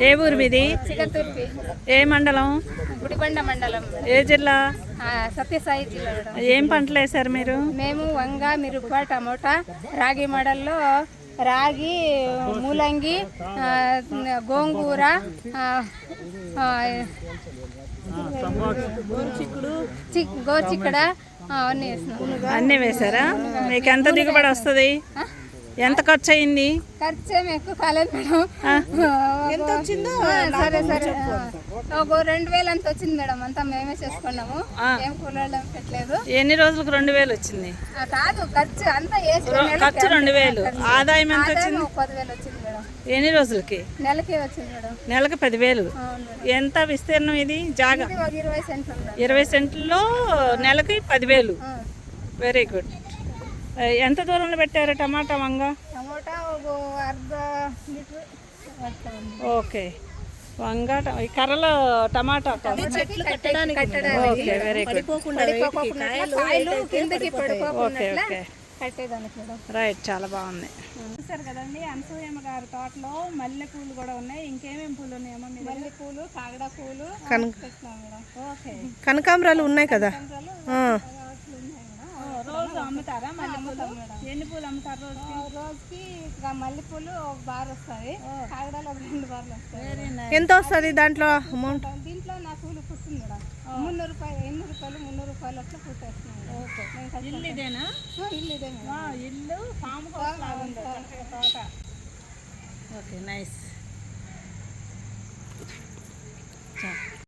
ఏ ఊరు మీది? ఏ మండలం? గుడిబండ మండలం. ఏ జిల్లా? ఆ, సత్యసాయి జిల్లా మేడం. ఏం పంటలు వేశారు మీరు? మేము వంగ మిరప టమోటా రాగి మడల్లో రాగి ములంగి గోంగూర ఆ, ఆ, చి- గోచిక్కడ ఆ, అవన్నీ వేసినాం. అన్నీ వేశారా? మీకు ఎంత దిగుబడి వస్తుంది? ఎంత ఖర్చు అయింది ఖర్చు ఏమి ఎక్కువ కాలేదు మేడం. ఎంత వచ్చిందో సరే సరే. ఒక రెండు వేలు అంత వచ్చింది మేడం? అంతా మేమే చేసుకున్నాము. ఏం కూలీలు పెట్టలేదు. ఎన్ని రోజులకు రెండు వేలు వచ్చింది? ఆ, కాదు ఖర్చు అంతా ఖర్చు రెండు వేలు. ఆదాయం ఎంత వచ్చింది? పదివేలు వచ్చింది మేడం. ఎన్ని రోజులకి? నెలకి వచ్చింది మేడం. నెలకు పదివేలు. ఎంత విస్తీర్ణం ఇది? జాగా. ఇరవై సెంట్లు ఇరవై సెంట్లలో నెలకి పదివేలు. వెరీ గుడ్ ఎంత దూరంలో పెట్టారు టమాటా వంగ? టమోటా ఒక అర్ధ లీటర్. ఓకే. వంగ ఈ కర్రలో టమాటా. చెట్లు కట్టడానికి okay very okay madam right చాలా బాగుంది. చూసారు కదండి అనసూయమ్మ గారి తోటలో మల్లె పూలు కూడా ఉన్నాయి. ఇంకేమేం పూలు ఉన్నాయమ్మా మీ మల్లె పూలు కాగడ పూలు ఓకే. కనకాంబరాలు ఉన్నాయి కదా. అమ్ముతారా మల్లె పూలు ఎన్ని పూలు అమ్ముతారు రోజు ఆ, రోజుకి ఇక మల్లె పూలు ఒక బార్ వస్తాయి కాగడాలు ఒక రెండు బార్లు వస్తాయి ఎంత వస్తుంది దాంట్లో అమౌంట్ దీంట్లో నా పూలు పుట్టింది మేడం మున్నూరు రూపాయలు ఎనిమిది రూపాయలు మున్నూరు రూపాయలు అట్లా పుట్టేస్తున్నాయి. ఇల్లు ఇదేనా ఇల్లు ఇదే ఇల్లు ఫామ్ హౌస్ లాగా ఉంది. తోట. Okay nice